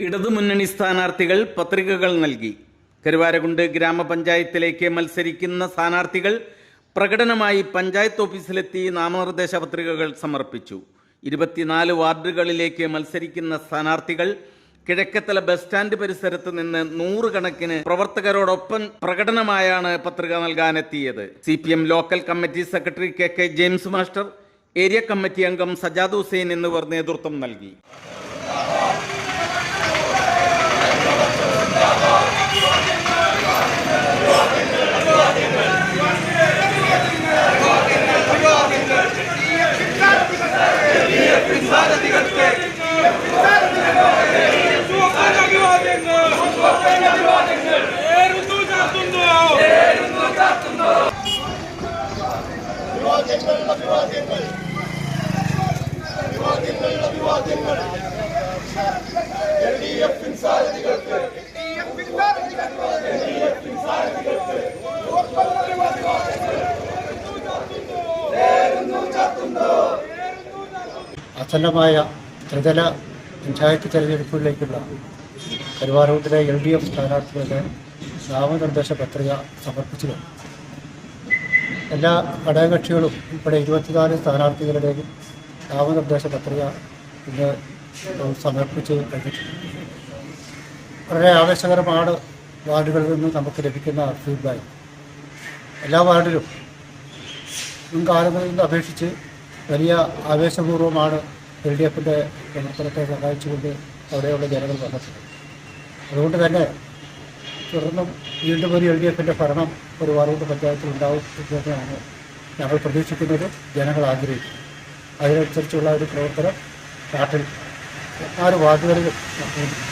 ഇടതുമുന്നണി സ്ഥാനാർത്ഥികൾ പത്രികകൾ നൽകി. കരുവാരകുണ്ട് ഗ്രാമപഞ്ചായത്തിലേക്ക് മത്സരിക്കുന്ന സ്ഥാനാർത്ഥികൾ പ്രകടനമായി പഞ്ചായത്ത് ഓഫീസിലെത്തി നാമനിർദ്ദേശ പത്രികകൾ സമർപ്പിച്ചു. ഇരുപത്തിനാല് വാർഡുകളിലേക്ക് മത്സരിക്കുന്ന സ്ഥാനാർത്ഥികൾ കിഴക്കത്തല ബസ് സ്റ്റാൻഡ് പരിസരത്ത് നിന്ന് നൂറുകണക്കിന് പ്രവർത്തകരോടൊപ്പം പ്രകടനമായാണ് പത്രിക നൽകാനെത്തിയത്. C P M local committee secretary K K James master area committee അംഗം സജാദ് ഹുസൈൻ എന്നിവർ നേതൃത്വം നൽകി. അസന്നമായ ത്രിതല പഞ്ചായത്ത് തെരഞ്ഞെടുപ്പുകളിലേക്കുള്ള കരുവാരൂട്ടിലെ എൽ ഡി എഫ് സ്ഥാനാർത്ഥികളുടെ നാമനിർദ്ദേശ പത്രിക സമർപ്പിച്ചു. എല്ലാ ഘടകകക്ഷികളും ഉൾപ്പെടെ ഇരുപത്തിനാല് സ്ഥാനാർത്ഥികളുടെയും നാമനിർദ്ദേശ പത്രിക ഇന്ന് സമർപ്പിച്ച് കഴിഞ്ഞിട്ടുണ്ട്. വളരെ ആവേശകരമാണ് വാർഡുകളിൽ നിന്ന് നമുക്ക് ലഭിക്കുന്ന ഫീഡ്ബാക്ക്. എല്ലാ വാർഡിലും മുൻകാലങ്ങളിൽ നിന്ന് അപേക്ഷിച്ച് വലിയ ആവേശപൂർവമാണ് എൽ ഡി എഫിന്റെ പ്രവർത്തനത്തെ സഹായിച്ചുകൊണ്ട് അവിടെയുള്ള ജനങ്ങൾ വന്നിട്ടുള്ളത്. അതുകൊണ്ട് തന്നെ തുടർന്നും വീണ്ടും ഒരു എൽ ഡി എഫിന്റെ ഭരണം ഒരു വാർഡ് പഞ്ചായത്തിൽ ഉണ്ടാവും എന്ന് തന്നെയാണ് ഞങ്ങൾ പ്രതീക്ഷിക്കുന്നത്. ജനങ്ങൾ ആഗ്രഹിക്കുന്നത് അതിനനുസരിച്ചുള്ള ഒരു പ്രവർത്തനം നാട്ടിൽ നാല് വാർഡുകളിൽ നടത്തുന്നുണ്ട്.